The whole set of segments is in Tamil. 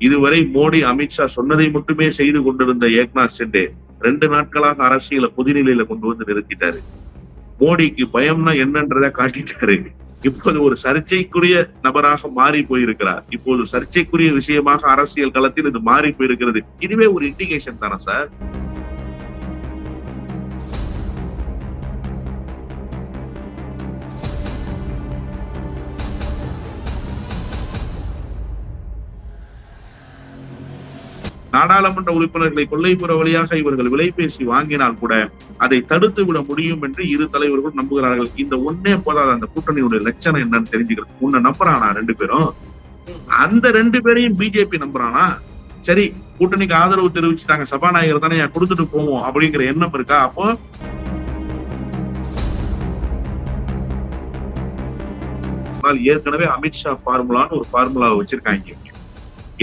இதுவரை மோடி அமித்ஷா சொன்னதை மட்டுமே செய்து கொண்டிருந்த ஏக்நாத் ஷிண்டே ரெண்டு நாட்களாக அரசியல பொதுநிலையில கொண்டு வந்து நிறுத்திட்டாரு. மோடிக்கு பயம்னா என்னன்றதை காட்டிட்டாரு. இப்போது ஒரு சர்ச்சைக்குரிய நபராக மாறி போயிருக்கிறார். இப்போது சர்ச்சைக்குரிய விஷயமாக அரசியல் களத்தில் இது மாறி போயிருக்கிறது. இதுவே ஒரு இண்டிகேஷன் தானே சார் நாடாளுமன்ற உறுப்பினர்களை கொள்ளைப்புற வழியாக இவர்கள் விலைபேசி வாங்கினால் கூட அதை தடுத்து விட முடியும் என்று இரு தலைவர்கள் நம்புகிறார்கள். இந்த ஒன்னே போதாத? அந்த கூட்டணியுடைய லட்சணம் என்னன்னு தெரிஞ்சுக்கிறது உன்னை நம்புறானா ரெண்டு பேரும்? அந்த ரெண்டு பேரையும் பிஜேபி நம்புறானா? சரி கூட்டணிக்கு ஆதரவு தெரிவிச்சுட்டாங்க. சபாநாயகர் தானே கொடுத்துட்டு போவோம் அப்படிங்கிற எண்ணம் இருக்கா? அப்போ ஏற்கனவே அமித்ஷா ஃபார்முலான்னு ஒரு ஃபார்முலாவை வச்சிருக்காங்க.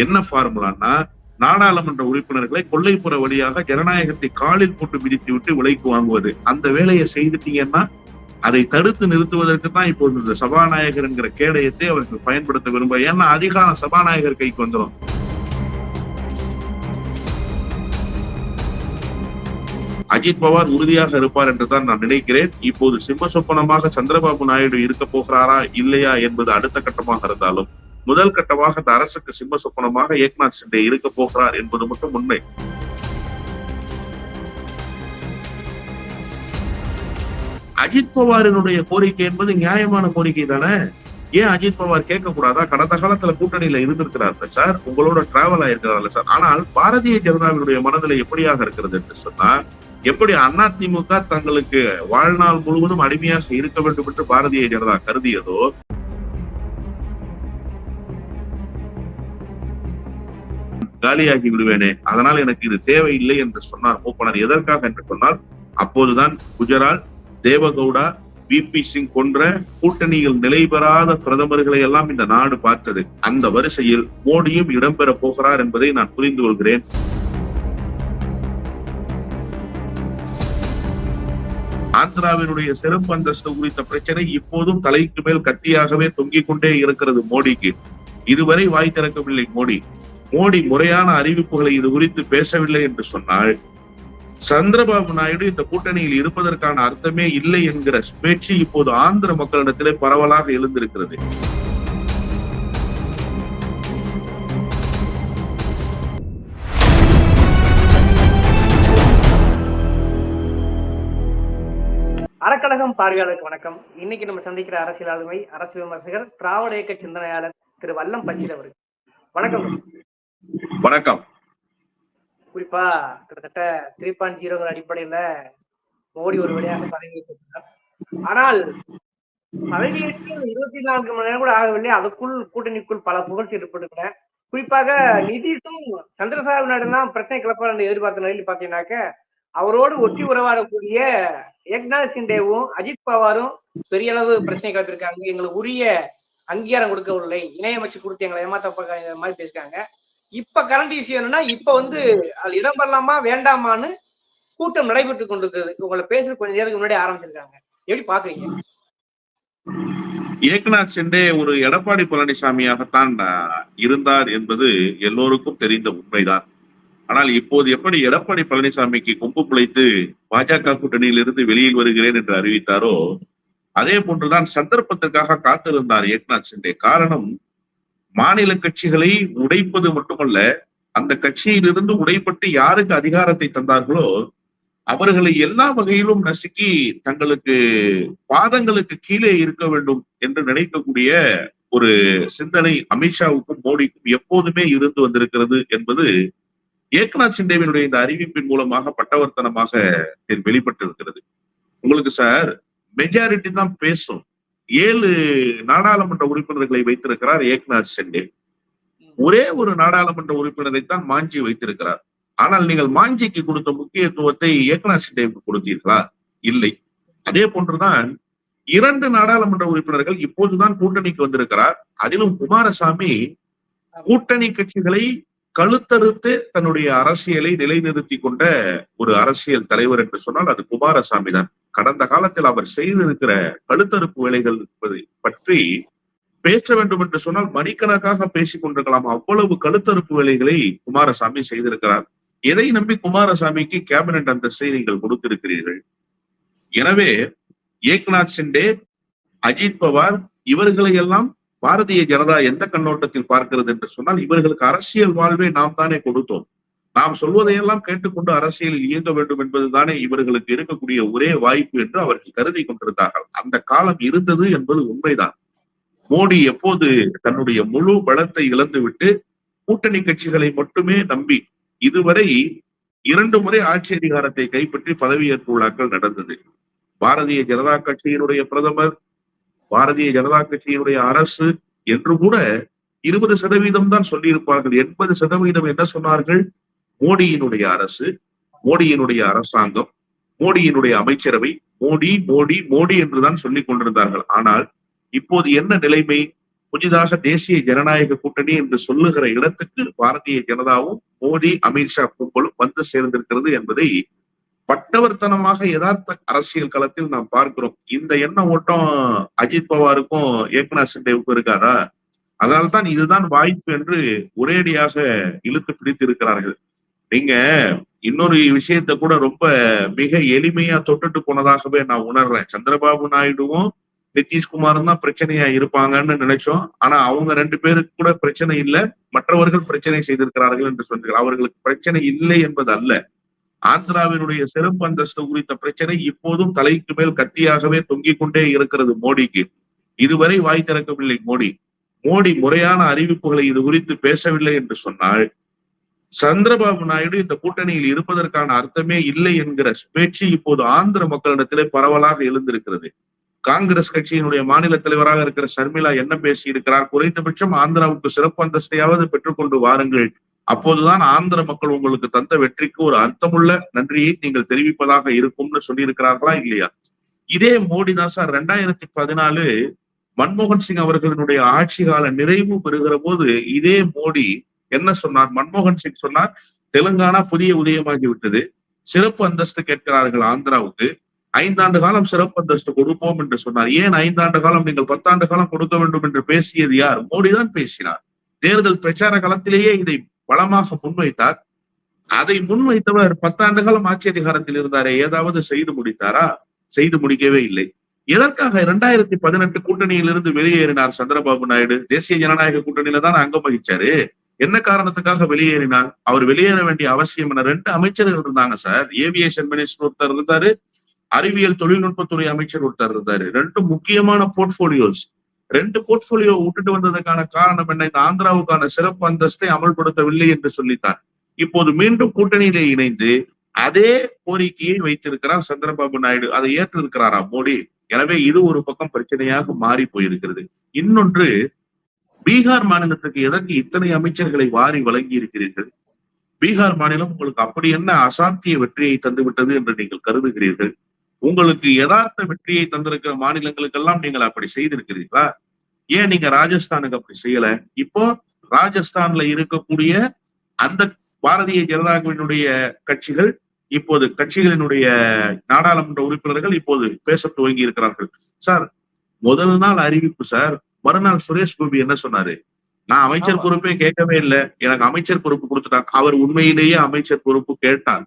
என்ன ஃபார்முலான்னா நாடாளுமன்ற உறுப்பினர்களை கொள்ளைப்புற வழியாக ஜனநாயகத்தை காலில் போட்டு மிதித்து விட்டு விலைக்கு வாங்குவது. அந்த வேலையை செய்துட்டீங்கன்னா அதை தடுத்து நிறுத்துவதற்கு தான் இப்போது இந்த சபாநாயகர் என்கிற கேடயத்தை அவர்கள் பயன்படுத்த விரும்ப ஏன்னா அதிகாரம் சபாநாயகர் கைக்கு வந்துடும் அஜித் பவார் உறுதியாக இருப்பார் என்றுதான் நான் நினைக்கிறேன். இப்போது சிம்ம சொப்பனமாக சந்திரபாபு நாயுடு இருக்க போகிறாரா இல்லையா என்பது அடுத்த கட்டமாக இருந்தாலும் முதல் கட்டமாக இந்த அரசுக்கு சிம்ம சொப்பனமாக ஏக்நாத் சிண்டே இருக்க போகிறார் என்பது மட்டும் உண்மை. அஜித் பவாரினுடைய கோரிக்கை என்பது நியாயமான கோரிக்கை தானே? ஏன் அஜித் பவார் கேட்கக்கூடாதா? கடந்த காலத்துல கூட்டணியில இருந்திருக்கிறார்கள் சார்? உங்களோட டிராவல் ஆயிருக்கிறார்ல சார். ஆனால் பாரதிய ஜனதாவினுடைய மனதில் எப்படியாக இருக்கிறது என்று சொன்னால் எப்படி அதிமுக தங்களுக்கு வாழ்நாள் முழுவதும் அடிமையாக இருக்க வேண்டும் என்று பாரதிய ஜனதா கருதியதோ காலியாகி விடுவேனே. அதனால் எனக்கு இது தேவையில்லை என்று சொன்னார் மூப்பனர். எதற்காக என்று சொன்னால் அப்போதுதான் குஜராத் தேவகவுடா வி பி சிங் போன்ற கூட்டணியில் நிலை பெறாத பிரதமர்களை எல்லாம் இந்த நாடு பார்த்தது. அந்த வரிசையில் மோடியும் இடம்பெற போகிறார் என்பதை நான் புரிந்து கொள்கிறேன். ஆந்திராவினுடைய சிறப்பு அந்தஸ்து குறித்த பிரச்சனை இப்போதும் தலைக்கு மேல் கத்தியாகவே தொங்கிக் கொண்டே இருக்கிறது மோடிக்கு. இதுவரை வாய் திறக்கவில்லை மோடி. மோடி முறையான அறிவிப்புகளை இது குறித்து பேசவில்லை என்று சொன்னால் சந்திரபாபு நாயுடு இந்த கூட்டணியில் இருப்பதற்கான அர்த்தமே இல்லை என்கிற பேச்சு இப்போது ஆந்திர மக்களிடத்திலே பரவலாக எழுந்திருக்கிறது. அறக்கழகம் பார்வையாளருக்கு வணக்கம். இன்னைக்கு நம்ம சந்திக்கிற அரசியல் ஆளுமை அரசியல் விமர்சகர் திராவிட இயக்க சிந்தனையாளர் திரு வல்லம் பச்சீர் அவர்கள். வணக்கம். வணக்கம். குறிப்பா கிட்டத்தட்ட த்ரீ பாயிண்ட் ஜீரோங்கிற அடிப்படையில மோடி ஒரு வழியாக பதவியேற்றிருக்கிறார் ஆனால் பதவியேற்று இருபத்தி நான்கு மணி நேரம் கூட ஆகவில்லை. அதுக்குள் கூட்டணிக்குள் பல புகழ்ச்சி ஏற்பட்டுக்கிற குறிப்பாக நிதிஷும் சந்திரசாபு நாயுடு தான் பிரச்சனை கிளப்பார் என்று எதிர்பார்த்த நிலையில் பாத்தீங்கன்னாக்க அவரோடு ஒட்டி உறவாடக்கூடிய ஏக்நாத் சிண்டேவும் அஜித் பவாரும் பெரிய அளவு பிரச்சனை கிளப்பிருக்காங்க எங்களுக்கு உரிய அங்கீகாரம் கொடுக்கவில்லை. இணையமைச்சு கொடுத்து எங்களை ஏமாத்த மாதிரி பேசிருக்காங்க இப்ப கரண்ட் இஷ்யூ என்னன்னா இப்ப வந்து அது இடம் பெறலாமா வேண்டாமான்னு கூட்டம் நடைபெற்று கொண்டிருக்கிறது. உங்களை பேசுறது கொஞ்ச நேரத்துக்கு முன்னாடி ஆரம்பிச்சிருக்காங்க. எப்படி பாக்குறீங்க? ஏக்நாத் ஷிண்டே ஒரு எடப்பாடி பழனிசாமியாகத்தான் இருந்தார் என்பது எல்லோருக்கும் தெரிந்த உண்மைதான். ஆனால் இப்போது எப்படி எடப்பாடி பழனிசாமிக்கு கொம்பு பிழைத்து பாஜக கூட்டணியில் இருந்து வெளியில் வருகிறேன் என்று அறிவித்தாரோ அதே போன்றுதான் சந்தர்ப்பத்திற்காக காத்திருந்தார் ஏக்நாத் ஷிண்டே. காரணம் மாநில கட்சிகளை உடைப்பது மட்டுமல்ல அந்த கட்சியிலிருந்து உடைப்பட்டு யாருக்கு அதிகாரத்தை தந்தார்களோ அவர்களை எல்லா வகையிலும் நசுக்கி தங்களுக்கு பாதங்களுக்கு கீழே இருக்க வேண்டும் என்று நினைக்கக்கூடிய ஒரு சிந்தனை அமித்ஷாவுக்கும் மோடிக்கும் எப்போதுமே இருந்து வந்திருக்கிறது என்பது ஏக்நாத் சிண்டேவினுடைய இந்த அறிவிப்பின் மூலமாக பட்டவர்த்தனமாக தெ- வெளிப்பட்டிருக்கிறது. உங்களுக்கு சார் மெஜாரிட்டி தான் பேசும். ஏழு நாடாளுமன்ற உறுப்பினர்களை வைத்திருக்கிறார் ஏக்நாத் ஷெண்டே. ஒரே ஒரு நாடாளுமன்ற உறுப்பினரை தான் மாஞ்சி வைத்திருக்கிறார். ஆனால் நீங்கள் மாஞ்சிக்கு கொடுத்த முக்கியத்துவத்தை ஏக்நாத் ஷிண்டேவுக்கு கொடுத்தீர்களா? இல்லை. அதே போன்றுதான் இரண்டு நாடாளுமன்ற உறுப்பினர்கள் இப்போதுதான் கூட்டணிக்கு வந்திருக்கிறார். அதிலும் குமாரசாமி கூட்டணி கட்சிகளை கழுத்தறுத்து தன்னுடைய அரசியலை நிலைநிறுத்தி கொண்ட ஒரு அரசியல் தலைவர் என்று சொன்னால் அது குமாரசாமி தான் கடந்த காலத்தில் அவர் செய்திருக்கிற கழுத்தறுப்பு வேலைகள் என்பதை பற்றி பேச வேண்டும் என்று சொன்னால் மணிக்கணக்காக பேசிக் கொண்டிருக்கலாம். அவ்வளவு கழுத்தறுப்பு வேலைகளை குமாரசாமி செய்திருக்கிறார். எதை நம்பி குமாரசாமிக்கு கேபினட் அந்தஸ்தை நீங்கள் கொடுத்திருக்கிறீர்கள்? எனவே ஏக்நாத் சிண்டே அஜித் பவார் இவர்களை எல்லாம் பாரதிய ஜனதா எந்த கண்ணோட்டத்தில் பார்க்கிறது என்று சொன்னால் இவர்களுக்கு அரசியல் வாழ்வை நாம் தானே கொடுத்தோம். நாம் சொல்வதையெல்லாம் கேட்டுக்கொண்டு அரசியலில் இயங்க வேண்டும் என்பதுதானே இவர்களுக்கு இருக்கக்கூடிய ஒரே வாய்ப்பு என்று அவர்கள் கருதி கொண்டிருந்தார்கள். அந்த காலம் இருந்தது என்பது உண்மைதான். மோடி எப்போது தன்னுடைய முழு பலத்தை இழந்துவிட்டு கூட்டணி கட்சிகளை மட்டுமே நம்பி இதுவரை இரண்டு முறை ஆட்சி அதிகாரத்தை கைப்பற்றி பதவியேற்பு விழாக்கள் நடந்தது. பாரதிய ஜனதா கட்சியினுடைய பிரதமர் பாரதிய ஜனதா கட்சியினுடைய அரசு என்று கூட இருபது சதவீதம் தான் சொல்லியிருப்பார்கள். எண்பது சதவீதம் என்ன சொன்னார்கள்? மோடியினுடைய அரசு மோடியினுடைய அரசாங்கம் மோடியினுடைய அமைச்சரவை மோடி மோடி மோடி என்றுதான் சொல்லிக் கொண்டிருந்தார்கள். ஆனால் இப்போது என்ன நிலைமை? புதிதாக தேசிய ஜனநாயக கூட்டணி என்று சொல்லுகிற இடத்துக்கு பாரதிய ஜனதாவும் மோடி அமித்ஷா கும்பலும் வந்து சேர்ந்திருக்கிறது என்பதை பட்டவர்த்தனமாக யதார்த்த அரசியல் களத்தில் நாம் பார்க்கிறோம். இந்த எண்ண ஓட்டம் அஜித் பவாருக்கும் ஏக்நாத் சிண்டேவுக்கும் இருக்காதா? அதனால்தான் இதுதான் வாய்ப்பு என்று ஒரேடியாக இழுத்து பிடித்து இருக்கிறார்கள் நீங்க இன்னொரு விஷயத்தை கூட ரொம்ப மிக எளிமையா தொட்டுட்டு போனதாகவே நான் உணர்றேன். சந்திரபாபு நாயுடுவும் நிதிஷ்குமாரும் தான் பிரச்சனையா இருப்பாங்கன்னு நினைச்சோம். ஆனா அவங்க ரெண்டு பேருக்கு கூட பிரச்சனை இல்லை. மற்றவர்கள் பிரச்சனை செய்திருக்கிறார்கள் என்று சொன்னீர்கள். அவர்களுக்கு பிரச்சனை இல்லை என்பது அல்ல ஆந்திராவினுடைய சிறப்பு அந்தஸ்து குறித்த பிரச்சனை இப்போதும் தலைக்கு மேல் கத்தியாகவே தொங்கிக் கொண்டே இருக்கிறது மோடிக்கு. இதுவரை வாய் திறக்கவில்லை மோடி. மோடி முறையான அறிவிப்புகளை இது குறித்து பேசவில்லை என்று சொன்னால் சந்திரபாபு நாயுடு இந்த கூட்டணியில் இருப்பதற்கான அர்த்தமே இல்லை என்கிற பேச்சு இப்போது ஆந்திர மக்களிடத்திலே பரவலாக எழுந்திருக்கிறது. காங்கிரஸ் கட்சியினுடைய மாநில தலைவராக இருக்கிற சர்மிளா என்ன பேசி இருக்கிறார் குறைந்தபட்சம் ஆந்திராவுக்கு சிறப்பு அந்தஸ்தையாவது பெற்றுக்கொண்டு வாருங்கள். அப்போதுதான் ஆந்திர மக்கள் உங்களுக்கு தந்த வெற்றிக்கு ஒரு அர்த்தமுள்ள நன்றியை நீங்கள் தெரிவிப்பதாக இருக்கும்னு சொல்லியிருக்கிறார்களா இல்லையா? இதே மோடி தான் சார் ரெண்டாயிரத்தி பதினாலு மன்மோகன் சிங் அவர்களினுடைய ஆட்சி கால நிறைவு பெறுகிற போது இதே மோடி என்ன சொன்னார்? மன்மோகன் சிங் சொன்னார் தெலுங்கானா புதிய உதயமாகி விட்டது. சிறப்பு அந்தஸ்து கேட்கிறார்கள் ஆந்திராவுக்கு. ஐந்தாண்டு காலம் சிறப்பு அந்தஸ்து கொடுப்போம் என்று சொன்னார். ஏன் ஐந்தாண்டு காலம்? நீங்கள் பத்தாண்டு காலம் கொடுக்க வேண்டும் என்று பேசியது யார்? மோடி தான் பேசினார். தேர்தல் பிரச்சார காலத்திலேயே இதை பலமாக முன்வைத்தார். அதை முன்வைத்தவர் பத்தாண்டு காலம் ஆட்சி அதிகாரத்தில் இருந்தாரே. ஏதாவது செய்து முடித்தாரா? செய்து முடிக்கவே இல்லை. எதற்காக இரண்டாயிரத்தி பதினெட்டு கூட்டணியிலிருந்து வெளியேறினார் சந்திரபாபு நாயுடு? தேசிய ஜனநாயக கூட்டணியில தான் அங்கம் வகிச்சாரு. என்ன காரணத்துக்காக வெளியேறினார்? அவர் வெளியேற வேண்டிய அவசியம் என ரெண்டு அமைச்சர்கள் இருந்தாங்க சார். ஏவியேஷன் மினிஸ்டர் ஒருத்தர் இருந்தாரு. அறிவியல் தொழில்நுட்பத்துறை அமைச்சர் ஒருத்தர் இருந்தாரு. ரெண்டு முக்கியமான போர்ட்போலியோஸ் ரெண்டு போர்ட்போலியோ விட்டுட்டு வந்ததுக்கான காரணம் என்ன? இந்த ஆந்திராவுக்கான சிறப்பு அந்தஸ்தை அமல்படுத்தவில்லை என்று சொல்லித்தான் இப்போது மீண்டும் கூட்டணியிலே இணைந்து அதே கோரிக்கையை வைத்திருக்கிறார் சந்திரபாபு நாயுடு. அதை ஏற்று இருக்கிறாரா மோடி? எனவே இது ஒரு பக்கம் பிரச்சனையாக மாறி போயிருக்கிறது. இன்னொன்று பீகார் மாநிலத்துக்கு எதற்கு இத்தனை அமைச்சர்களை வாரி வழங்கி இருக்கிறீர்கள்? பீகார் மாநிலம் உங்களுக்கு அப்படி என்ன அசாத்திய வெற்றியை தந்துவிட்டது என்று நீங்கள் கருதுகிறீர்கள்? உங்களுக்கு யதார்த்த வெற்றியை தந்திருக்கிற மாநிலங்களுக்கெல்லாம் நீங்கள் அப்படி செய்திருக்கிறீர்களா? ஏன் நீங்க ராஜஸ்தானுக்கு அப்படி செய்யல? இப்போ ராஜஸ்தான்ல இருக்கக்கூடிய அந்த பாரதிய ஜனதாவினுடைய கட்சிகள் இப்போது கட்சிகளினுடைய நாடாளுமன்ற உறுப்பினர்கள் இப்போது பேச துவங்கி இருக்கிறார்கள். சார் முதல் நாள் அறிவிப்பு சார். மறுநாள் சுரேஷ் கோபி என்ன சொன்னாரு? நான் அமைச்சர். பொறுப்பே கேட்கவே இல்லை. எனக்கு அமைச்சர் பொறுப்பு கொடுத்துட்டாங்க. அவர் உண்மையிலேயே அமைச்சர் பொறுப்பு கேட்டார்.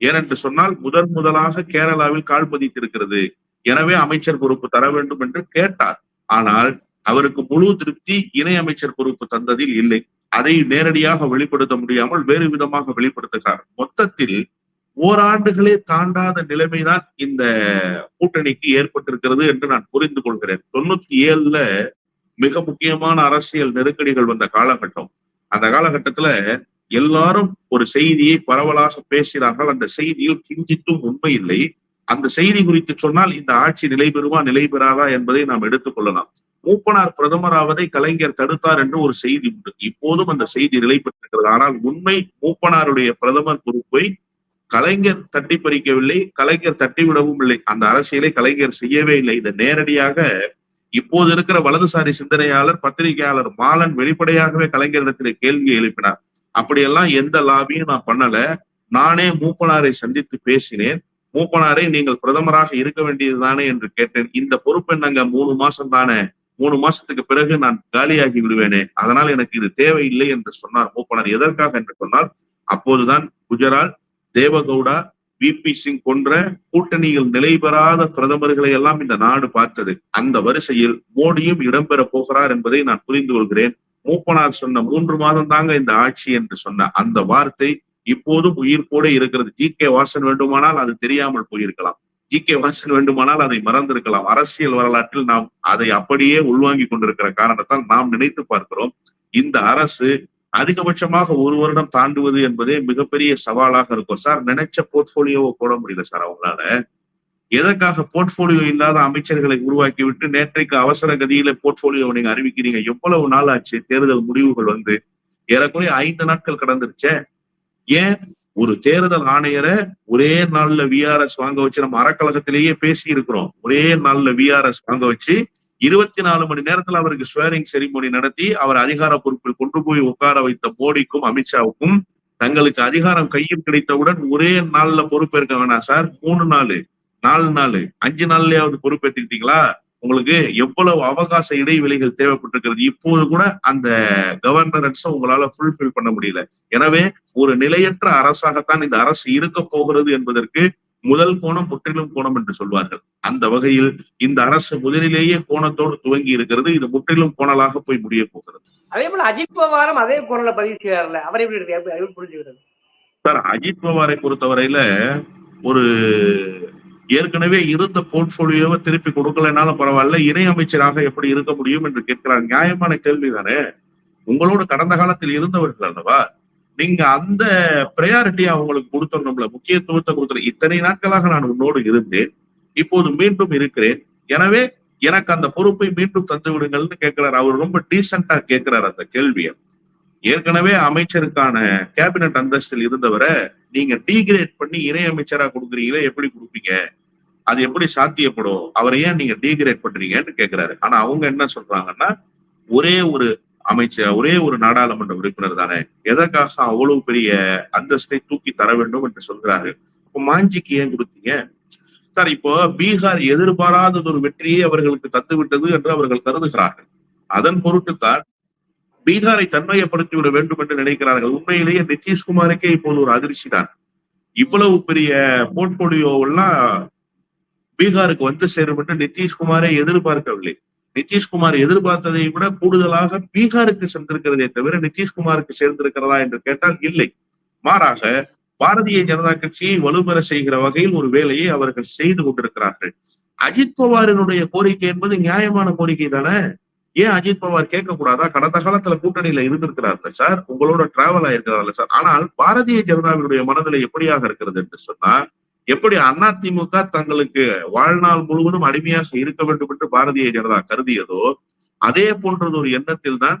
ஏனென்று சொன்னால் முதன் முதலாக கேரளாவில் கால் பதித்திருக்கிறது. எனவே அமைச்சர் பொறுப்பு தர வேண்டும் என்று கேட்டார். ஆனால் அவருக்கு முழு திருப்தி இணை அமைச்சர் பொறுப்பு தந்ததில் இல்லை. அதை நேரடியாக வெளிப்படுத்த முடியாமல் வேறு விதமாக வெளிப்படுத்துகிறார். மொத்தத்தில் ஓராண்டுகளே தாண்டாத நிலைமைதான் இந்த கூட்டணிக்கு ஏற்பட்டிருக்கிறது என்று நான் புரிந்து கொள்கிறேன். தொண்ணூத்தி ஏழுல மிக முக்கியமான அரசியல் நெருக்கடிகள் வந்த காலகட்டம். அந்த காலகட்டத்துல எல்லாரும் ஒரு செய்தியை பரவலாக பேசினார்கள். அந்த செய்தியில் கிஞ்சித்தும் உண்மை இல்லை. அந்த செய்தி குறித்து சொன்னால் இந்த ஆட்சி நிலை பெறுமா நிலை பெறாதா என்பதை நாம் எடுத்துக் கொள்ளலாம். மூப்பனார் பிரதமராவதை கலைஞர் தடுத்தார் என்று ஒரு செய்தி உண்டு. இப்போதும் அந்த செய்தி நிலை பெற்றிருக்கிறது. ஆனால் உண்மை மூப்பனாருடைய பிரதமர் பொறுப்பை கலைஞர் தட்டி பறிக்கவில்லை கலைஞர் தட்டிவிடவும் இல்லை. அந்த அரசியலை கலைஞர் செய்யவே இல்லை. இதை நேரடியாக இப்போது இருக்கிற வலதுசாரி சிந்தனையாளர் பத்திரிகையாளர் மாலன் வெளிப்படையாகவே கலைஞரிடத்திலே கேள்வி எழுப்பினார். அப்படியெல்லாம் எந்த லாபியும் நான் பண்ணல. நானே மூப்பனாரை சந்தித்து பேசினேன். மூப்பனாரை நீங்கள் பிரதமராக இருக்க வேண்டியதுதானே என்று கேட்டேன். இந்த பொறுப்பு என்னங்க? மூணு மாசம் தானே. மூணு மாசத்துக்கு பிறகு நான் காலியாகி விடுவேனே. அதனால் எனக்கு இது தேவையில்லை என்று சொன்னார் மூப்பனார். எதற்காக என்று சொன்னால் அப்போதுதான் குஜரால் தேவகவுடா பிபி சிங் போன்ற கூட்டணியில் நிலை பெறாத பிரதமர்களை எல்லாம் இந்த நாடு பார்த்தது. அந்த வரிசையில் மோடியும் இடம்பெற போகிறார் என்பதை நான் புரிந்து கொள்கிறேன். மூப்பனார் சொன்ன மூன்று மாதம் தாங்க இந்த ஆட்சி என்று சொன்ன அந்த வார்த்தை இப்போதும் உயிர்ப்போட இருக்கிறது. ஜி கே வாசன் வேண்டுமானால் அது தெரியாமல் போயிருக்கலாம். ஜி கே வாசன் வேண்டுமானால் அதை மறந்திருக்கலாம். அரசியல் வரலாற்றில் நாம் அதை அப்படியே உள்வாங்கி கொண்டிருக்கிற காரணத்தால் நாம் நினைத்து பார்க்கிறோம். இந்த அரசு அதிகபட்சமாக ஒரு வருடம் தாண்டுவது என்பதே மிகப்பெரிய சவாலாக இருக்கும். சார் நினைச்ச போர்ட்போலியோவை போட முடியல சார் அவங்களால. எதற்காக போர்ட்போலியோ இல்லாத அமைச்சர்களை உருவாக்கி விட்டு நேற்றைக்கு அவசர கதியில போர்ட்போலியோ நீங்க அறிவிக்கிறீங்க? எவ்வளவு நாள் ஆச்சு? தேர்தல் முடிவுகள் வந்து ஏறக்குறைய ஐந்து நாட்கள் கடந்துருச்சே. ஏன்? ஒரு தேர்தல் ஆணையரை ஒரே நாள்ல விஆர்எஸ் வாங்க வச்சு நம்ம அறக்கழகத்திலேயே பேசி இருக்கிறோம் ஒரே நாள்ல விஆர்எஸ் வாங்க வச்சு இருபத்தி நாலு மணி நேரத்துல அவருக்கு ஸ்வேரிங் செரிமோனி நடத்தி அவர் அதிகார பொறுப்பில் கொண்டு போய் உட்கார வைத்த மோடிக்கும் அமித்ஷாவுக்கும் தங்களுக்கு அதிகாரம் கையில் கிடைத்தவுடன் ஒரே நாள்ல பொறுப்பேற்க வேணாம் சார் மூணு நாள் நாலு நாள் அஞ்சு நாள்லயாவது பொறுப்பேற்றுக்கிட்டீங்களா உங்களுக்கு எவ்வளவு அவகாச இடைவெளிகள் தேவைப்பட்டிருக்கிறது? இப்போது கூட அந்த கவர்னரன்ஸை உங்களால ஃபுல்ஃபில் பண்ண முடியல. எனவே ஒரு நிலையற்ற அரசாகத்தான் இந்த அரசு இருக்க போகிறது என்பதற்கு முதல் கோணம் முற்றிலும் கோணம் என்று சொல்வார்கள். அந்த வகையில் இந்த அரசு முதலிலேயே கோணத்தோடு துவங்கி இருக்கிறது. இது முற்றிலும் கோணலாக போய் முடிய போகிறது. அதே போல அஜித் பவாரும் அதே குரல்ல பதிவு செய்யாருல்ல அவர் எப்படி புரிஞ்சுக்கிறது? சார் அஜித் பவாரை பொறுத்தவரையில ஒரு ஏற்கனவே இருந்த போர்ட்போலியோவை திருப்பி கொடுக்கலனாலும் பரவாயில்ல. இணை அமைச்சராக எப்படி இருக்க முடியும் என்று கேட்கிறார். நியாயமான கேள்விதானே. உங்களோட கடந்த காலத்தில் இருந்தவர்கள் அல்லவா? நீங்க அந்த ப்ரையாரிட்டி அவங்களுக்கு கொடுத்துடணும்ல முக்கியத்துவத்தை கொடுத்துரு இத்தனை நாட்களாக நான் உன்னோடு இருந்தேன். இப்போது மீண்டும் இருக்கிறேன். எனவே எனக்கு அந்த பொறுப்பை மீண்டும் தந்து விடுங்கள்னு கேட்கிறார். அவர் ரொம்ப டீசெண்டா கேட்கிறார் அந்த கேள்வியை. ஏற்கனவே அமைச்சருக்கான கேபினட் அந்தஸ்தில் இருந்தவரை நீங்க டீகிரேட் பண்ணி இணை அமைச்சரா கொடுக்குறீங்களே எப்படி கொடுப்பீங்க? அது எப்படி சாத்தியப்படும்? அவரை ஏன் நீங்க டீகிரேட் பண்றீங்கன்னு கேட்கிறாரு. ஆனா அவங்க என்ன சொல்றாங்கன்னா ஒரே ஒரு அமைச்சர் ஒரே ஒரு நாடாளுமன்ற உறுப்பினர் தானே. எதற்காக அவ்வளவு பெரிய அந்தஸ்தை தூக்கி தர வேண்டும் என்று சொல்கிறாரு? இப்போ மாஞ்சிக்கு ஏன் கொடுத்தீங்க? சார் இப்போ பீகார் எதிர்பாராதது ஒரு வெற்றியை அவர்களுக்கு தந்துவிட்டது என்று அவர்கள் கருதுகிறார்கள். அதன் பொருட்டுத்தான் பீகாரை தன்மையப்படுத்தி விட வேண்டும் என்று நினைக்கிறார்கள். உண்மையிலேயே நிதிஷ்குமாருக்கே இப்போது ஒரு அதிர்ச்சி தான். இவ்வளவு பெரிய போர்ட்போலியோ எல்லாம் பீகாருக்கு வந்து சேரும் என்று நிதிஷ்குமாரே எதிர்பார்க்கவில்லை. நிதிஷ்குமார் எதிர்பார்த்ததை விட கூடுதலாக பீகாருக்கு சென்றிருக்கிறதே தவிர நிதிஷ்குமாருக்கு சேர்ந்திருக்கிறதா என்று கேட்டால் இல்லை. மாறாக பாரதிய ஜனதா கட்சியை வலுப்பெற செய்கிற வகையில் ஒரு வேலையை அவர்கள் செய்து கொண்டிருக்கிறார்கள். அஜித் பவாரினுடைய கோரிக்கை என்பது நியாயமான கோரிக்கை தானே? ஏன் அஜித் பவார் கேட்கக்கூடாதா? கடந்த காலத்துல கூட்டணியில இருந்திருக்கிறார்கள் சார். உங்களோட டிராவல் ஆயிருக்கிறார்ல சார். ஆனால் பாரதிய ஜனதாவினுடைய மனநிலை எப்படியாக இருக்கிறது என்று சொன்னா எப்படி அதிமுக தங்களுக்கு வாழ்நாள் முழுவதும் அடிமையாக இருக்க வேண்டும் என்று பாரதிய ஜனதா கருதியதோ அதே போன்றது ஒரு எண்ணத்தில் தான்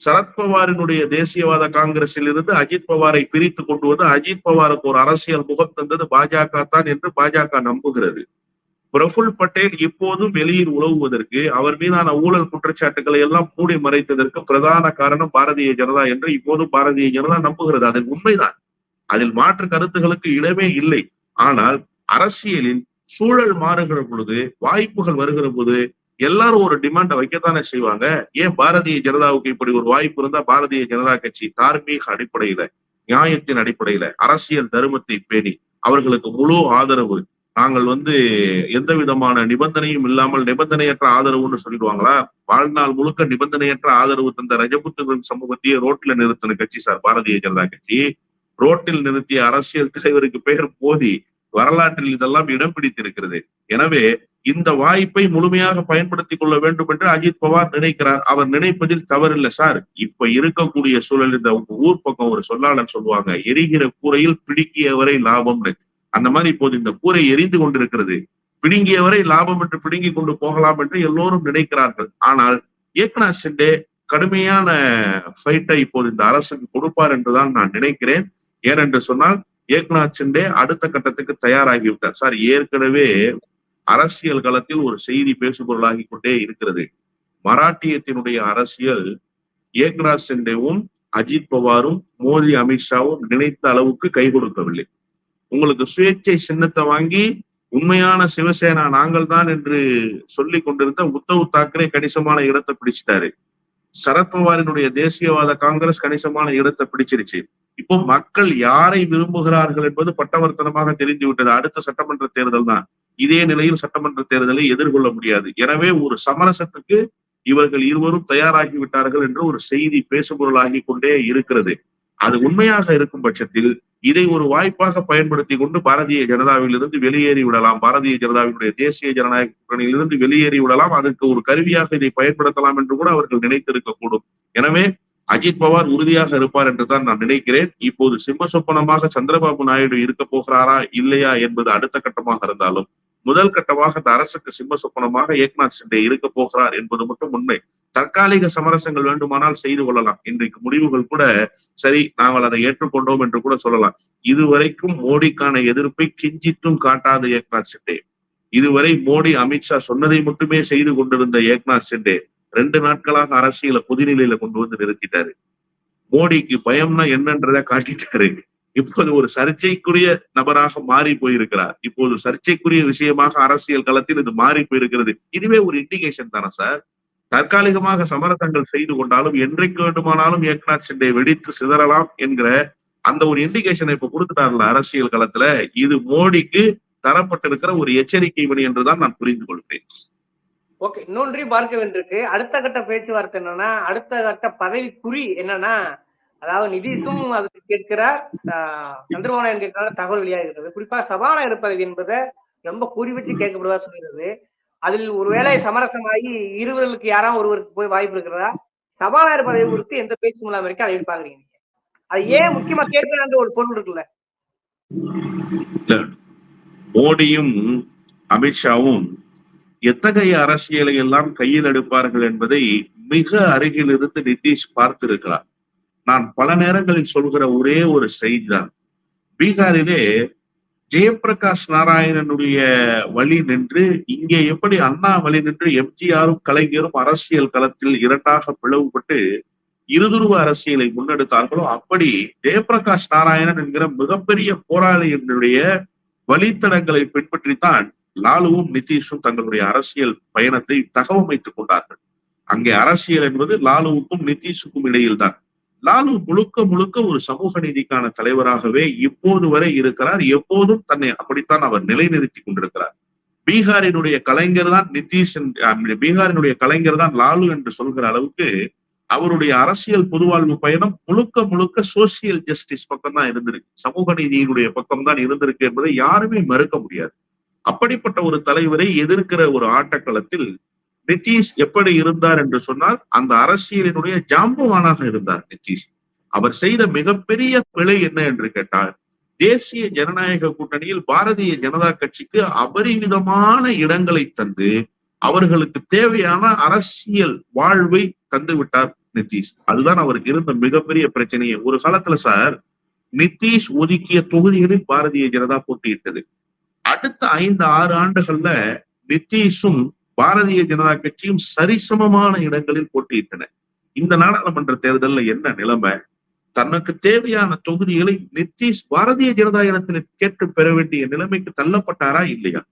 சரத்பவாரினுடைய தேசியவாத காங்கிரஸில் இருந்து அஜித் பவாரை பிரித்து கொண்டு வந்து அஜித் பவாருக்கு ஒரு அரசியல் முகம் தந்தது பாஜக தான் என்று பாஜக நம்புகிறது. பிரபுல் பட்டேல் இப்போதும் வெளியில் உழவுவதற்கு அவர் மீதான ஊழல் குற்றச்சாட்டுகளை எல்லாம் மூடி மறைத்ததற்கு பிரதான காரணம் பாரதிய ஜனதா என்று இப்போதும் பாரதிய ஜனதா நம்புகிறது. அது உண்மைதான். அதில் மாற்று கருத்துகளுக்கு இடமே இல்லை. ஆனால் அரசியலில் சூழல் மாறுகிற பொழுது வாய்ப்புகள் வருகிற போது எல்லாரும் ஒரு டிமாண்டை வைக்கத்தானே செய்வாங்க? ஏன் பாரதிய ஜனதாவுக்கு இப்படி ஒரு வாய்ப்பு இருந்தா பாரதிய ஜனதா கட்சி தார்மீக அடிப்படையில நியாயத்தின் அடிப்படையில அரசியல் தர்மத்தை பேணி அவர்களுக்கு முழு ஆதரவு. நாங்கள் வந்து எந்த விதமான நிபந்தனையும் இல்லாமல் நிபந்தனையற்ற ஆதரவுன்னு சொல்லிடுவாங்களா? வாழ்நாள் முழுக்க நிபந்தனையற்ற ஆதரவு தந்த ரஜபுத்திரன் சமூகத்தையே ரோட்ல நிறுத்தின கட்சி சார் பாரதிய ஜனதா கட்சி. ரோட்டில் நிறுத்திய அரசியல் தலைவருக்கு பெயர் போதி வரலாற்றில் இதெல்லாம் இடம் பிடித்திருக்கிறது. எனவே இந்த வாய்ப்பை முழுமையாக பயன்படுத்திக் கொள்ள வேண்டும் என்று அஜித் பவார் நினைக்கிறார். அவர் நினைப்பதில் தவறில்லை சார். இப்ப இருக்கக்கூடிய சூழல் இந்த ஊர் பக்கம் ஒரு சொல்லாளர் சொல்லுவாங்க எரிகிற கூரையில் பிடுங்கியவரை லாபம்னு அந்த மாதிரி இப்போது இந்த கூரை எரிந்து கொண்டிருக்கிறது. பிடுங்கியவரை லாபம் என்று பிடுங்கி கொண்டு போகலாம் என்று எல்லோரும் நினைக்கிறார்கள். ஆனால் ஏக்நாத் ஷிண்டே கடுமையான ஃபைட்டை இப்போது இந்த அரசுக்கு கொடுப்பார் என்றுதான் நான் நினைக்கிறேன். ஏனென்று சொன்னால் ஏக்நாத் சிண்டே அடுத்த கட்டத்துக்கு தயாராகிவிட்டார். சார் ஏற்கனவே அரசியல் களத்தில் ஒரு செய்தி பேசுபொருளாகி கொண்டே இருக்கிறது. மராட்டியத்தினுடைய அரசியல் ஏக்நாத் சிண்டேவும் அஜித் பவாரும் மோடி அமித்ஷாவும் நினைத்த அளவுக்கு கை கொடுக்கவில்லை. உங்களுக்கு சுயேட்சை சின்னத்தை வாங்கி உண்மையான சிவசேனா நாங்கள் தான் என்று சொல்லி கொண்டிருந்த உத்தவ் தாக்கரே கணிசமான இடத்தை பிடிச்சிட்டாரு. சரத்பவாரினுடைய தேசியவாத காங்கிரஸ் கணிசமான இடத்தை பிடிச்சிருச்சு. இப்போ மக்கள் யாரை விரும்புகிறார்கள் என்பது பட்டவர்த்தனமாக தெரிந்து விட்டது அடுத்த சட்டமன்ற தேர்தல் தான். இதே நிலையில் சட்டமன்ற தேர்தலை எதிர்கொள்ள முடியாது. எனவே ஒரு சமரசத்துக்கு இவர்கள் இருவரும் தயாராகி விட்டார்கள் என்று ஒரு செய்தி பேசுபொருளாகி கொண்டே இருக்கிறது. அது உண்மையாக இருக்கும் பட்சத்தில் இதை ஒரு வாய்ப்பாக பயன்படுத்தி கொண்டு பாரதிய ஜனதாவிலிருந்து வெளியேறி விடலாம். பாரதிய ஜனதாவினுடைய தேசிய ஜனநாயக கூட்டணியிலிருந்து வெளியேறி விடலாம். அதற்கு ஒரு கருவியாக இதை பயன்படுத்தலாம் என்று கூட அவர்கள் நினைத்திருக்கக்கூடும். எனவே அஜித் பவார் உறுதியாக இருப்பார் என்று தான் நான் நினைக்கிறேன். இப்போது சிம்ம சொப்பனமாக சந்திரபாபு நாயுடு இருக்க போகிறாரா இல்லையா என்பது அடுத்த கட்டமாக இருந்தாலும் முதல் கட்டமாக இந்த அரசுக்கு சிம்ம சொப்பனமாக ஏக்நாத் சிண்டே இருக்க போகிறார் என்பது மட்டும் உண்மை. தற்காலிக சமரசங்கள் வேண்டுமானால் செய்து கொள்ளலாம். இன்றைக்கு முடிவுகள் கூட சரி நாங்கள் அதை ஏற்றுக்கொண்டோம் என்று கூட சொல்லலாம். இதுவரைக்கும் மோடிக்கான எதிர்ப்பை கிஞ்சித்தும் காட்டாத ஏக்நாத் சிண்டே. இதுவரை மோடி அமித்ஷா சொன்னதை மட்டுமே செய்து கொண்டிருந்த ஏக்நாத் சிண்டே ரெண்டு நாட்களாக அரசியல புதுநிலையில கொண்டு வந்து நிறுத்திட்டாரு. மோடிக்கு பயம்னா என்னன்றத காட்டிட்டாரு. இப்போது ஒரு சர்ச்சைக்குரிய நபராக மாறி போயிருக்கிறார். இப்போது சர்ச்சைக்குரிய விஷயமாக அரசியல் களத்தில் இது மாறி போயிருக்கிறது. இதுவே ஒரு இண்டிகேஷன் தானே சார்? தற்காலிகமாக சமரசங்கள் செய்து கொண்டாலும் என்றைக்கு வேண்டுமானாலும் ஏக்நாத் சிண்டே வெடித்து சிதறலாம் என்கிற அந்த ஒரு இண்டிகேஷனை இப்ப கொடுத்துட்டார்ல அரசியல் களத்துல. இது மோடிக்கு தரப்பட்டிருக்கிற ஒரு எச்சரிக்கை மணி என்றுதான் நான் புரிந்து கொள்கிறேன். ஓகே இன்னொன்றையும் பார்க்க வேண்டியிருக்கு அடுத்த கட்ட பேச்சுவார்த்தை என்னன்னா அடுத்த கட்ட பதவி குறி என்னன்னா அதாவது நிதித்தும் அதுக்கு கேட்கிறார் ஆஹ் சந்திரபாபு நாயுடு கேட்கிறார் தகவல் வெளியாகிறது. குறிப்பா சபாநாயகர் பதவி என்பதை ரொம்ப குறி வச்சு கேட்கப்படுவதா சொல்கிறது. அதில் ஒருவேளை சமரசமாகி இருவர்களுக்கு யாராவது ஒருவருக்கு போய் வாய்ப்பு இருக்கிறதா? சபாநாயகர் பதவி குறித்து எந்த பேச்சும் இல்லாம இருக்கு? அதை பாக்குறீங்க அது ஏன் முக்கியமா கேட்கிறான்ற ஒரு பொருள் இருக்குல்ல. மோடியும் அமித்ஷாவும் எத்தகைய அரசியலை எல்லாம் கையில் எடுப்பார்கள் என்பதை மிக அருகில் இருந்து நிதிஷ் பார்த்திருக்கிறார். நான் பல நேரங்களில் சொல்கிற ஒரே ஒரு செய்திதான். பீகாரிலே ஜெயபிரகாஷ் நாராயணனுடைய வழி நின்று இங்கே எப்படி அண்ணா வழி நின்று எம்ஜிஆரும் கலைஞரும் அரசியல் களத்தில் இரண்டாக பிளவுபட்டு இருதுருவ அரசியலை முன்னெடுத்தார்களோ அப்படி ஜெயபிரகாஷ் நாராயணன் என்கிற மிகப்பெரிய போராளியினுடைய வழித்தடங்களை பின்பற்றித்தான் லாலுவும் நிதிஷும் தங்களுடைய அரசியல் பயணத்தை தகவமைத்துக் கொண்டார்கள். அங்கே அரசியல் என்பது லாலுவுக்கும் நிதிஷுக்கும் இடையில்தான். லாலு முழுக்க முழுக்க ஒரு சமூக நீதிக்கான தலைவராகவே இப்போது வரை இருக்கிறார். எப்போதும் தன்னை அப்படித்தான் அவர் நிலைநிறுத்தி கொண்டிருக்கிறார். பீகாரினுடைய கலைஞர் தான் நிதிஷ் பீகாரினுடைய கலைஞர் தான் லாலு என்று சொல்கிற அளவுக்கு அவருடைய அரசியல் பொதுவாழ்வு பயணம் முழுக்க முழுக்க சோசியல் ஜஸ்டிஸ் பக்கம் தான் இருந்திருக்கு. சமூக நீதியினுடைய பக்கம் தான் இருந்திருக்கு என்பதை யாருமே மறுக்க முடியாது. அப்படிப்பட்ட ஒரு தலைவரை எதிர்க்கிற ஒரு ஆட்டக்களத்தில் நிதிஷ் எப்படி இருந்தார் என்று சொன்னால் அந்த அரசியலினுடைய ஜாம்பவானாக இருந்தார் நிதிஷ் அவர் செய்த மிகப்பெரிய பிழை என்ன என்று கேட்டால் தேசிய ஜனநாயக கூட்டணியில் பாரதிய ஜனதா கட்சிக்கு அபரிமிதமான இடங்களை தந்து அவர்களுக்கு தேவையான அரசியல் வாழ்வை தந்து விட்டார் நிதிஷ் அதுதான் அவருக்கு இருந்த மிகப்பெரிய பிரச்சனையே. ஒரு காலத்துல சார் நிதிஷ் ஒதுக்கிய தொகுதிகளில் பாரதிய ஜனதா போட்டியிட்டது. அடுத்த ஐந்து ஆறு ஆண்டுகள்ல நிதிஷும் பாரதிய ஜனதா கட்சியும் சரிசமமான இடங்களில் போட்டியிட்டன. இந்த நாடாளுமன்ற தேர்தல்ல என்ன நிலைமை? தனக்கு தேவையான தொகுதிகளை நிதிஷ் பாரதிய ஜனதா இடத்தில் கேட்டு பெற வேண்டிய நிலைமைக்கு தள்ளப்பட்டாரா இல்லையா?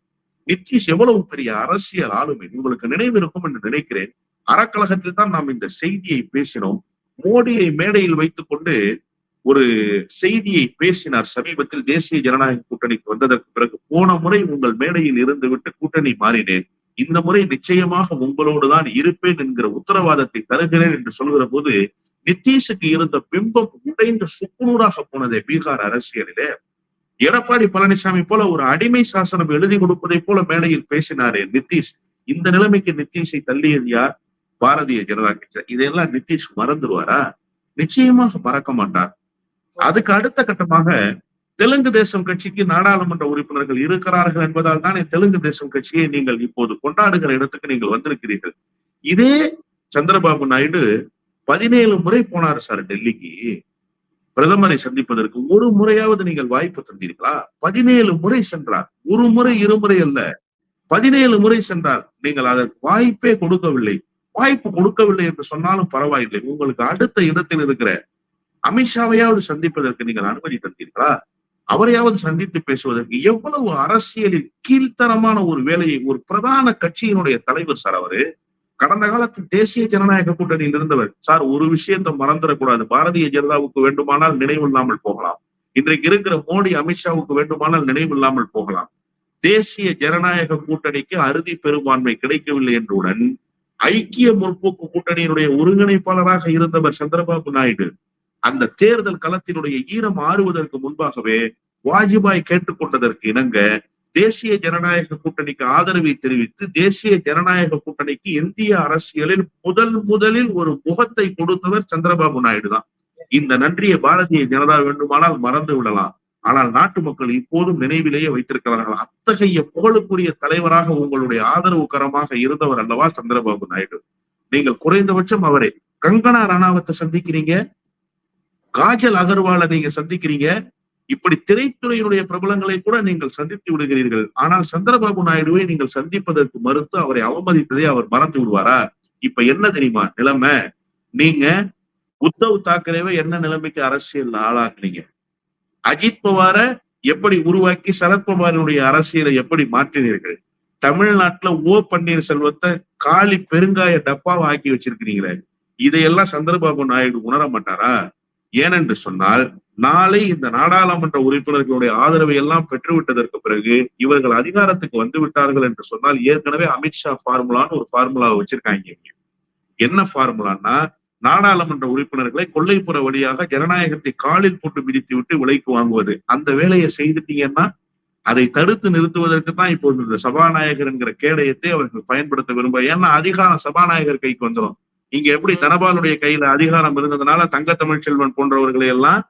நிதிஷ் எவ்வளவு பெரிய அரசியல் ஆளுமை? உங்களுக்கு நினைவு இருக்கும் என்று நினைக்கிறேன். அறக்கழகத்தில் தான் நாம் இந்த செய்தியை பேசினோம். மோடியை மேடையில் வைத்துக் கொண்டு ஒரு செய்தியை பேசினார் சமீபத்தில் தேசிய ஜனநாயக கூட்டணிக்கு வந்ததற்கு பிறகு. போன முறை உங்கள் மேடையில் இருந்து விட்டு கூட்டணி மாறினேன். இந்த முறை நிச்சயமாக உங்களோடு தான் இருப்பேன் என்கிற உத்தரவாதத்தை தருகிறேன் என்று சொல்கிற போது நிதிஷுக்கு இருந்த பிம்பம் உடைந்து சுக்குநூறாக போனதே பீகார் அரசியலிலே. எடப்பாடி பழனிசாமி போல ஒரு அடிமை சாசனம் எழுதி கொடுப்பதை போல மேடையில் பேசினாரே நிதிஷ் இந்த நிலைமைக்கு நிதிஷை தள்ளியது யார்? பாரதிய ஜனதா கட்சி. இதையெல்லாம் நிதிஷ் மறந்துடுவாரா? நிச்சயமாக மறக்க மாட்டார். அதுக்கு அடுத்த கட்டமாக தெலுங்கு தேசம் கட்சிக்கு நாடாளுமன்ற உறுப்பினர்கள் இருக்கிறார்கள் என்பதால் தானே தெலுங்கு தேசம் கட்சியை நீங்கள் இப்போது கொண்டாடுகிற இடத்துக்கு நீங்கள் வந்திருக்கிறீர்கள். இதே சந்திரபாபு நாயுடு பதினேழு முறை போனார் சார் டெல்லிக்கு. பிரதமரை சந்திப்பதற்கு ஒரு முறையாவது நீங்கள் வாய்ப்பு தந்தீர்களா? பதினேழு முறை சென்றார். ஒரு முறை இருமுறை அல்ல. பதினேழு முறை சென்றார். நீங்கள் அதற்கு வாய்ப்பே கொடுக்கவில்லை. வாய்ப்பு கொடுக்கவில்லை என்று சொன்னாலும் பரவாயில்லை. உங்களுக்கு அடுத்த இடத்தில் இருக்கிற அமித்ஷாவையாவது சந்திப்பதற்கு நீங்கள் அனுமதி தந்தீர்களா? அவரையாவது சந்தித்து பேசுவதற்கு எவ்வளவு அரசியலில் கீழ்த்தரமான ஒரு வேலையை ஒரு பிரதான கட்சியினுடைய தலைவர் சார் அவரு கடந்த காலத்தில் தேசிய ஜனநாயக கூட்டணியில் இருந்தவர். சார் ஒரு விஷயத்தை மறந்துடக்கூடாது. பாரதிய ஜனதாவுக்கு வேண்டுமானால் நினைவில்லாமல் போகலாம். இன்றைக்கு இருக்கிற மோடி அமித்ஷாவுக்கு வேண்டுமானால் நினைவில்லாமல் போகலாம். தேசிய ஜனநாயக கூட்டணிக்கு அறுதி பெரும்பான்மை கிடைக்கவில்லை என்றுடன் ஐக்கிய முற்போக்கு கூட்டணியினுடைய ஒருங்கிணைப்பாளராக இருந்தவர் சந்திரபாபு நாயுடு அந்த தேர்தல் களத்தினுடைய ஈரம் ஆறுவதற்கு முன்பாகவே வாஜ்பாய் கேட்டுக்கொண்டதற்கு இணங்க தேசிய ஜனநாயக கூட்டணிக்கு ஆதரவை தெரிவித்து தேசிய ஜனநாயக கூட்டணிக்கு இந்திய அரசியலில் முதல் முதலில் ஒரு முகத்தை கொடுத்தவர் சந்திரபாபு நாயுடு தான். இந்த நன்றியை பாரதிய ஜனதா வேண்டுமானால் மறந்து விடலாம். ஆனால் நாட்டு மக்கள் இப்போதும் நினைவிலேயே வைத்திருக்கிறார்கள். அத்தகைய புகழுக்குரிய தலைவராக உங்களுடைய ஆதரவு கரமாக இருந்தவர் அல்லவா சந்திரபாபு நாயுடு? நீங்கள் குறைந்தபட்சம் அவரை கங்கனா ரணாவத்தை சந்திக்கிறீங்க. காஜல் அகர்வாலை நீங்க சந்திக்கிறீங்க இப்படி திரைத்துறையினுடைய பிரபலங்களை கூட நீங்கள் சந்தித்து விடுகிறீர்கள். ஆனால் சந்திரபாபு நாயுடுவை நீங்கள் சந்திப்பதற்கு மறுத்து அவரை அவமதித்ததை அவர் மறந்து விடுவாரா? இப்ப என்ன தெரியுமா நிலைமை? நீங்க உத்தவ் தாக்கரேவை என்ன நிலைமைக்கு அரசியல் ஆளாக்குனீங்க? அஜித் பவார எப்படி உருவாக்கி சரத்பவாரினுடைய அரசியலை எப்படி மாற்றினீர்கள்? தமிழ்நாட்டுல ஓ பன்னீர்செல்வத்தை காலி பெருங்காய டப்பாவை ஆக்கி வச்சிருக்கிறீங்களே இதையெல்லாம் சந்திரபாபு நாயுடு உணர மாட்டாரா ஏனென்று சொன்னால் நாளை இந்த நாடாளுமன்ற உறுப்பினர்களுடைய ஆதரவை எல்லாம் பெற்றுவிட்டதற்கு பிறகு இவர்கள் அதிகாரத்துக்கு வந்து விட்டார்கள் என்று சொன்னால் ஏற்கனவே அமித்ஷா ஃபார்முலான்னு ஒரு ஃபார்முலாவை வச்சிருக்காங்க என்ன ஃபார்முலான்னா நாடாளுமன்ற உறுப்பினர்களை கொள்ளைப்புற வழியாக ஜனநாயகத்தை காலில் போட்டு மிதித்து விட்டு விலைக்கு வாங்குவது. அந்த வேலையை செய்துட்டீங்கன்னா அதை தடுத்து நிறுத்துவதற்கு தான் இப்போ இந்த சபாநாயகர் என்கிற கேடயத்தை அவர்கள் பயன்படுத்த விரும்ப ஏன்னா அதிகாரம் சபாநாயகர் கைக்கு வந்துடும் இங்க எப்படி தனபாலுடைய கையில அதிகாரம் இருந்ததுனால தங்க தமிழ்ச்செல்வன் போன்றவர்களை எல்லாம்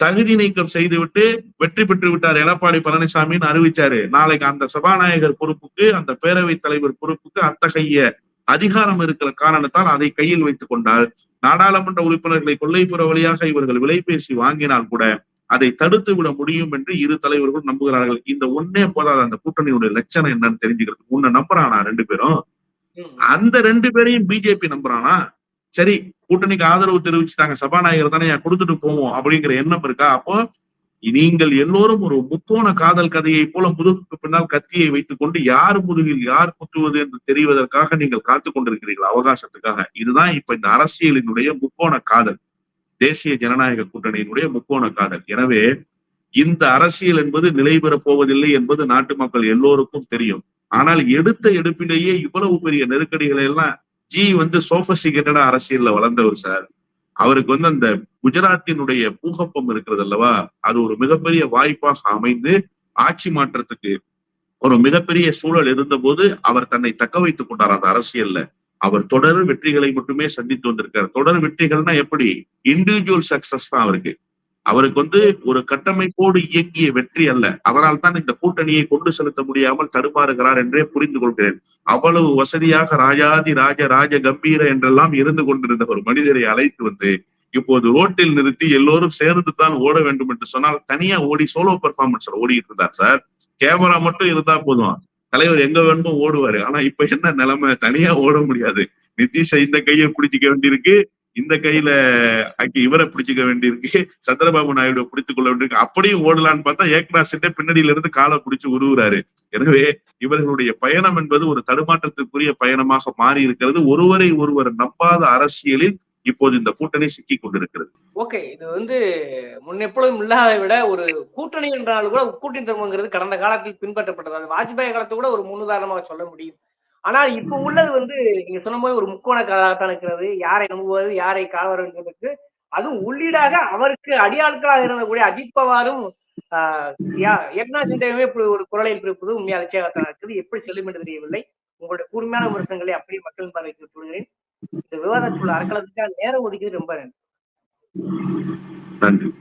தகுதி நீக்கம் செய்துவிட்டு வெற்றி பெற்று விட்டார் எடப்பாடி பழனிசாமின்னு அறிவிச்சாரு. நாளைக்கு அந்த சபாநாயகர் பொறுப்புக்கு அந்த பேரவைத் தலைவர் பொறுப்புக்கு அத்தகைய அதிகாரம் இருக்கிற காரணத்தால் அதை கையில் வைத்துக் கொண்டால் நாடாளுமன்ற உறுப்பினர்களை கொள்ளைப்புற வழியாக இவர்கள் விலைபேசி வாங்கினால் கூட அதை தடுத்து விட முடியும் என்று இரு தலைவர்கள் நம்புகிறார்கள். இந்த ஒன்னே போதாது. அந்த கூட்டணியுடைய லட்சணம் என்னன்னு தெரிஞ்சுக்கிறது உன்னை நம்புறானா ரெண்டு பேரும். அந்த ரெண்டு பேரையும் பிஜேபி நம்புறானா? சரி கூட்டணிக்கு ஆதரவு தெரிவிச்சுட்டாங்க. சபாநாயகர் தானே ஏன் கொடுத்துட்டு போவோம் அப்படிங்கிற எண்ணம் இருக்கா? அப்போ நீங்கள் எல்லோரும் ஒரு முக்கோண காதல் கதையை போல முதுகுக்கு பின்னால் கத்தியை வைத்துக் கொண்டு யார் முதுகில் யார் குத்துவது என்று தெரிவதற்காக நீங்கள் காத்துக் கொண்டிருக்கிறீர்கள் அவகாசத்துக்காக. இதுதான் இப்ப இந்த அரசியலினுடைய முக்கோண காதல். தேசிய ஜனநாயக கூட்டணியினுடைய முக்கோண காதல். எனவே இந்த அரசியல் என்பது நிலை பெறப் போவதில்லை என்பது நாட்டு மக்கள் எல்லோருக்கும் தெரியும். ஆனால் எடுத்த எடுப்பிலேயே இவ்வளவு பெரிய நெருக்கடிகளை எல்லாம் ஜி வந்து சோபஸ்டிகேட்டடா அரசியல்ல வளர்ந்தவர் சார். அவருக்கு வந்து அந்த குஜராத்தினுடைய பூகம்பம் இருக்கிறது அல்லவா? அது ஒரு மிகப்பெரிய வாய்ப்பாக அமைந்து ஆட்சி மாற்றத்துக்கு ஒரு மிகப்பெரிய சூழல் இருந்தபோது அவர் தன்னை தக்க வைத்துக் கொண்டார் அந்த அரசியல்ல. அவர் தொடர் வெற்றிகளை மட்டுமே சந்தித்து வந்திருக்கார். தொடர் வெற்றிகள்னா எப்படி? இண்டிவிஜுவல் சக்சஸ் தான் அவருக்கு. அவருக்கு வந்து ஒரு கட்டமைப்போடு இயங்கிய வெற்றி அல்ல. அவரால் தான் இந்த கூட்டணியை கொண்டு செலுத்த முடியாமல் தடுமாறுகிறார் என்றே புரிந்து கொள்கிறேன் அவ்வளவு வசதியாக ராஜாதி ராஜ ராஜ கம்பீர என்றெல்லாம் இருந்து கொண்டிருந்த ஒரு மனிதரை அழைத்து வந்து இப்போது ரோட்டில் நிறுத்தி எல்லோரும் சேர்ந்து தான் ஓட வேண்டும் என்று சொன்னால் தனியா ஓடி சோலோ பெர்ஃபார்மன்ஸ் ஓடிட்டு இருந்தார் சார். கேமரா மட்டும் இருந்தா போதும். தலைவர் எங்க வேணுமோ ஓடுவாரு. ஆனா இப்ப என்ன நிலைமை? தனியா ஓட முடியாது. நிதிஷை இந்த கையை பிடிச்சிக்க வேண்டியிருக்கு. இந்த கையில அக்கி இவரை பிடிச்சிக்க வேண்டியிருக்கு சந்திரபாபு நாயுடு பிடித்துக் கொள்ள வேண்டியிருக்கு. அப்படியும் ஓடலான்னு பார்த்தா ஏக்நாத் சிண்டே பின்னணியில இருந்து காலை பிடிச்சு உருவுறாரு. எனவே இவர்களுடைய பயணம் என்பது ஒரு தடுமாற்றத்திற்குரிய பயணமாக மாறி இருக்கிறது. ஒருவரை ஒருவர் நம்பாத அரசியலில் இப்போது இந்த கூட்டணி சிக்கி கொண்டிருக்கிறது. ஓகே இது வந்து முன்னெப்பொழுதும் இல்லாத விட ஒரு கூட்டணி என்றாலும் கூட கூட்டணி தர்மங்கிறது கடந்த காலத்தில் பின்பற்றப்பட்டது. அது வாஜ்பாய் காலத்தை கூட ஒரு முன்னுதாரணமாக சொல்ல முடியும். ஆனால் இப்ப உள்ளது வந்து நீங்க சொன்ன போது ஒரு முக்கோண கதாகத்தான் இருக்கிறது யாரை நம்புவது யாரை காணவர் அதுவும் உள்ளீடாக அவருக்கு அடியாட்களாக இருந்தக்கூடிய அஜித் பவாரும் ஆஹ் யா- ஏக்நாத் இப்படி ஒரு குரலை எழுப்பியிருப்பது உண்மையாக அதிர்ச்சியாகத்தான் இருக்குது. எப்படி செல்லும் என்று தெரியவில்லை. உங்களுடைய கூர்மையான விமர்சனங்களை அப்படியே மக்கள் பார்வைக்கு விட்டுவிடுகிறேன். இந்த விவாதத்துள்ள அறக்கலத்துக்காக நேரம் ஒதுக்கியது ரொம்ப நன்றி. நன்றி.